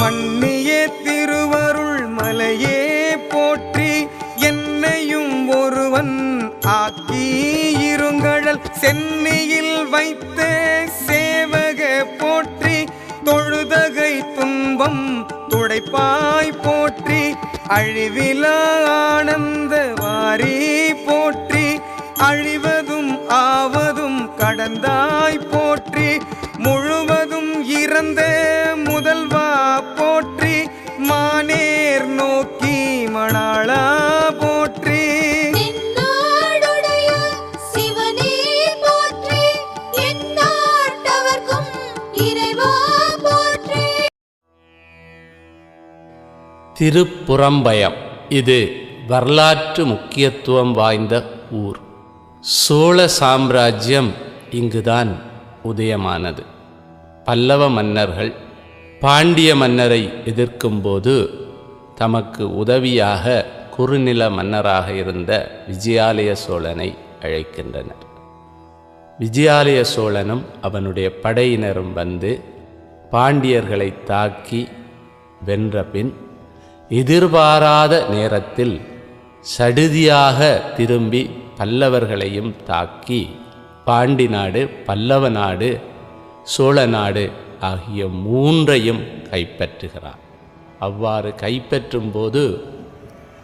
மண்ணியே திருவருள் மலையே போற்றி என்னையும் ஒருவன் ஆக்கி இருங்கடல் சென்னையில் வைத்த சேவக போற்றி தொழுதகை துன்பம் துடைப்பாய் போற்றி அழிவிலா ஆனந்த வாரி போற்றி அழிவதும் ஆவதும் கடந்தாய் திருப்புறம்பயம். இது வரலாற்று முக்கியத்துவம் வாய்ந்த ஊர். சோழ சாம்ராஜ்யம் இங்குதான் உதயமானது. பல்லவ மன்னர்கள் பாண்டிய மன்னரை எதிர்க்கும்போது தமக்கு உதவியாக குறுநில மன்னராக இருந்த விஜயாலய சோழனை அழைக்கின்றனர். விஜயாலய சோழனும் அவனுடைய படையினரும் வந்து பாண்டியர்களை தாக்கி வென்ற பின் எதிர்பாராத நேரத்தில் சடுதியாக திரும்பி பல்லவர்களையும் தாக்கி பாண்டி நாடு பல்லவ நாடு சோழ நாடு ஆகிய மூன்றையும் கைப்பற்றுகிறான். அவ்வாறு கைப்பற்றும் போது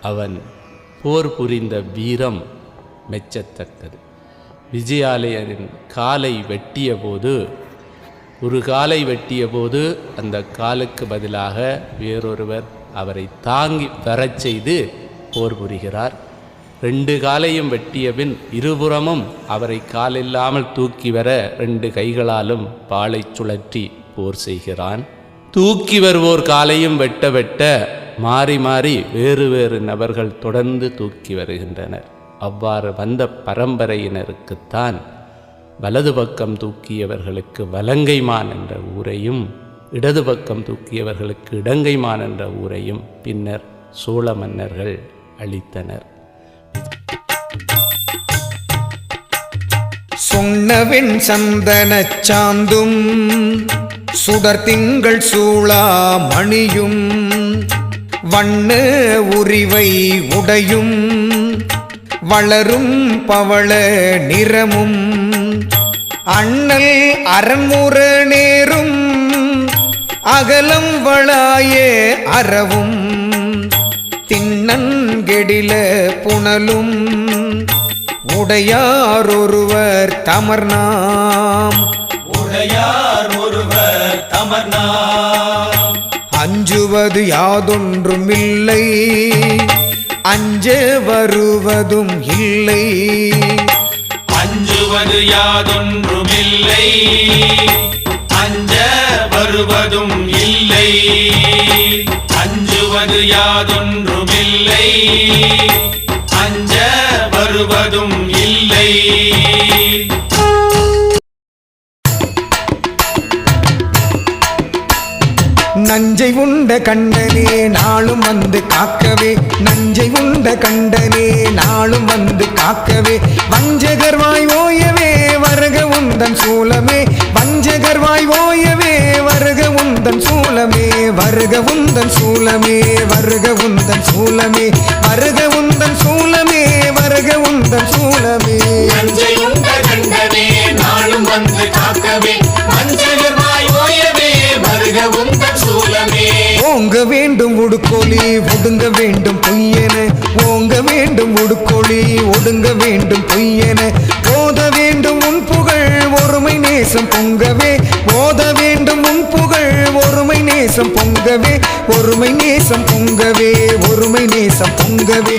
அவன் போர் புரிந்த வீரம் மெச்சத்தக்கது. விஜயாலயரின் காலை வெட்டிய போது ஒரு காலை வெட்டிய போது அந்த காலுக்கு பதிலாக வேறொருவர் அவரை தாங்கி வரச் செய்து போர் புரிகிறார். ரெண்டு காலையும் வெட்டிய பின் இருபுறமும் அவரை காலில்லாமல் தூக்கி வர ரெண்டு கைகளாலும் பாலைச் சுழற்றி போர் செய்கிறான். தூக்கி வருவோர் காலையும் வெட்ட வெட்ட மாறி மாறி வேறு வேறு நபர்கள் தொடர்ந்து தூக்கி வருகின்றனர். அவ்வாறு வந்த பரம்பரையினருக்குத்தான் வலது பக்கம் தூக்கியவர்களுக்கு வலங்கைமான் என்ற ஊரையும் இடது பக்கம் தூக்கியவர்களுக்கு இடங்கைமான் என்ற ஊரையும் பின்னர் சோழ மன்னர்கள் அளித்தனர் சொன்னவெண் சந்தன சாந்தும் சுடர் திங்கள் சூளா மணியும் வண்ண உரிவை உடையும் வளரும் பவள நிறமும் அண்ணல் அரண்முற நேரும் அகலம் வளாய அறவும் திண்ணன்கெடில புனலும் உடையார் ஒருவர் தமர்நாம். உடையார் ஒருவர் தமர்நாம். அஞ்சுவது யாதொன்றுமில்லை அஞ்ச வருவதும் இல்லை. அஞ்சுவது யாதொன்றுமில்லை அஞ்ச வருவதும் இல்லை அஞ்சுவது யாதொன்றுமில்லை. அஞ்ச வருவதும் இல்லை. நஞ்சை உண்ட கண்டனே நாளும் வந்து காக்கவே. நஞ்சை உண்ட கண்டனே நாளும் வந்து காக்கவே. வஞ்சகர்வாய் ஓயவே வருக உந்தன் சூலமே. வஞ்சகர்வாய் ஓயவே வருக உந்தன் சூலமே வருக உந்தன் சூலமே வருக உந்தன் சூலமே வருக உந்தன் சூலமே. நாளும் வந்து காக்கவே மஞ்சகர்வாய் ஓயவே வருக உந்தன் சூலமே. ஓங்க வேண்டும் உடுக்கோழி ஒடுங்க வேண்டும் பொய்யென. ஓங்க வேண்டும் உடுக்கோழி ஒடுங்க வேண்டும் பொய்யென. ஓத வேண்டும் உன் புகழ் ஒருமை நேசம் பொங்கவே. ஓத நேசம் பொங்கவே ஒருமை நேசம் பொங்கவே ஒருமை நேசம் பொங்கவே.